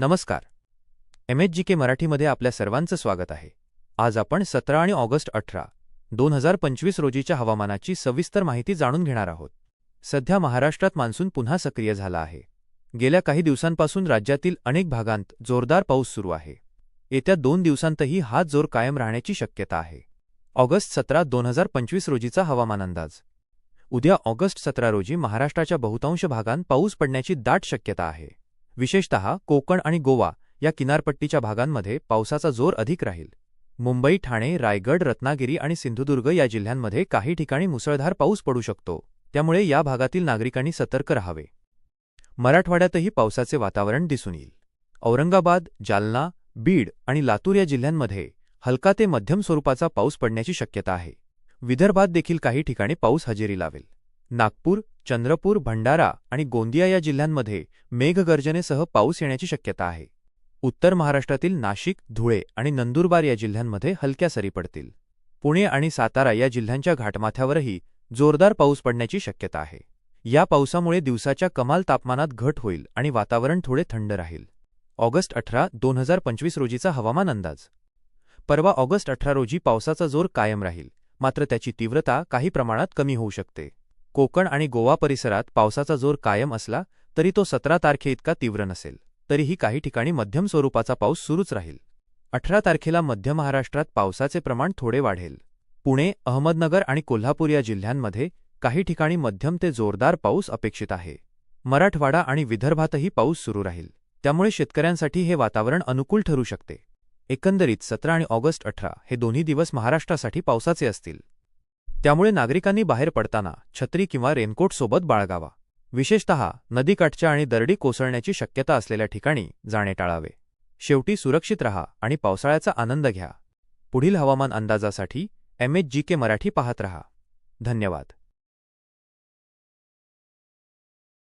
नमस्कार. M H G के मराठीमध्ये आपल्या सर्वांचं स्वागत आहे. आज आपण सतरा आणि ऑगस्ट अठरा दोन हजार पंचवीस रोजीच्या हवामानाची सविस्तर माहिती जाणून घेणार आहोत. सध्या महाराष्ट्रात मान्सून पुन्हा सक्रिय झाला आहे. गेल्या काही दिवसांपासून राज्यातील अनेक भागांत जोरदार पाऊस सुरू आहे. येत्या दोन दिवसांतही हा जोर कायम राहण्याची शक्यता आहे. ऑगस्ट सतरा दोन हजार पंचवीस रोजीचा हवामान अंदाज. उद्या ऑगस्ट सतरा रोजी महाराष्ट्राच्या बहुतांश भागांत पाऊस पडण्याची दाट शक्यता आहे. विशेषतः कोकण आणि गोवा या किनारपट्टीच्या भागांमध्ये पावसाचा जोर अधिक राहील. मुंबई ठाणे रायगड रत्नागिरी आणि सिंधुदुर्ग या जिल्ह्यांमध्ये काही ठिकाणी मुसळधार पाऊस पडू शकतो. त्यामुळे या भागातील नागरिकांनी सतर्क राहावे. मराठवाड्यातही पावसाचे वातावरण दिसून येईल. औरंगाबाद जालना बीड आणि लातूर या जिल्ह्यांमध्ये हलका ते मध्यम स्वरूपाचा पाऊस पडण्याची शक्यता आहे. विदर्भात देखील काही ठिकाणी पाऊस हजेरी लावेल. नागपूर चंद्रपूर भंडारा आणि गोंदिया या जिल्ह्यांमध्ये मेघगर्जनेसह पाऊस येण्याची शक्यता आहे. उत्तर महाराष्ट्रातील नाशिक धुळे आणि नंदुरबार या जिल्ह्यांमध्ये हलक्या सरी पडतील. पुणे आणि सातारा या जिल्ह्यांच्या घाटमाथ्यावरही जोरदार पाऊस पडण्याची शक्यता आहे. या पावसामुळे दिवसाच्या कमाल तापमानात घट होईल आणि वातावरण थोडे थंड राहील. ऑगस्ट अठरा दोन हजार पंचवीस रोजीचा हवामान अंदाज. परवा ऑगस्ट अठरा रोजी पावसाचा जोर कायम राहील मात्र त्याची तीव्रता काही प्रमाणात कमी होऊ शकते. कोकण आणि गोवा परिसरात पावसाचा जोर कायम असला तरी तो सतरा तारखेइतका तीव्र नसेल. तरीही काही ठिकाणी मध्यम स्वरूपाचा पाऊस सुरूच राहील. अठरा तारखेला मध्य महाराष्ट्रात पावसाचे प्रमाण थोडे वाढेल. पुणे अहमदनगर आणि कोल्हापूर या जिल्ह्यांमध्ये काही ठिकाणी मध्यम ते जोरदार पाऊस अपेक्षित आहे. मराठवाडा आणि विदर्भातही पाऊस सुरू राहील. त्यामुळे शेतकऱ्यांसाठी हे वातावरण अनुकूल ठरू शकते. एकंदरीत सतरा आणि ऑगस्ट अठरा हे दोन्ही दिवस महाराष्ट्रासाठी पावसाचे असतील. त्यामुळे नागरिकांनी बाहेर पडताना छत्री किंवा रेनकोटसोबत बाळगावा. विशेषतः नदीकाठच्या आणि दरडी कोसळण्याची शक्यता असलेल्या ठिकाणी जाणे टाळावे. शेवटी सुरक्षित रहा आणि पावसाळ्याचा आनंद घ्या. पुढील हवामान अंदाजासाठी M H G K Marathi पाहत रहा. धन्यवाद.